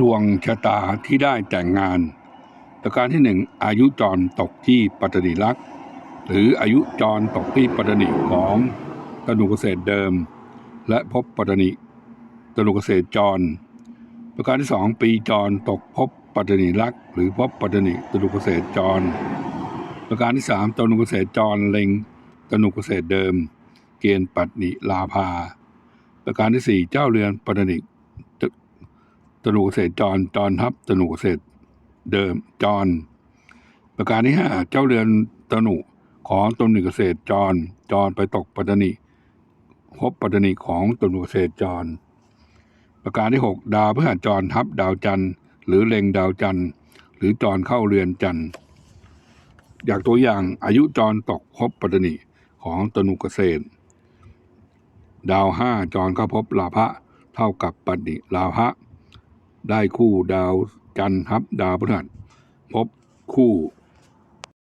ดวงชะตาที่ได้แต่งงาน ประการที่หนึ่งอายุจรตกที่ปัตตนิลักษ์หรืออายุจรตกที่ปัตตนิของตนุเกษตรเดิม และพบปัตตนิตนุเกษตรจร ประการที่สองปีจรตกพบปัตตนิลักษ์หรือพบปัตตนิตนุเกษตรจร ประการที่สามตนุเกษตรจรเล็งตนุเกษตรเดิม เกณฑ์ปัตนิลาภาประการที่สี่เจ้าเรือนปัตตนิ ตนุเกษตรจรจรทับตนุเกษตรเดิมจร ประการที่ห้าเจ้าเรือนตนุของตนหนุเกษตรจรจรไปตกปัตตนิพบปัตตนิของตนุเกษตรจร ประการที่หกดาวพฤหัสจรทับดาวจันทร์ หรือเล็งดาวจันทร์ หรือจรเข้าเรือนจันทร์อยากตัวอย่างอายุจรตกพบปัตตนิของตนุเกษตร ดาวห้าจรเข้าพบลาภะเท่ากับปัตติลาภะ ได้คู่ดาวจันทร์ทับดาวพฤหัสพบคู่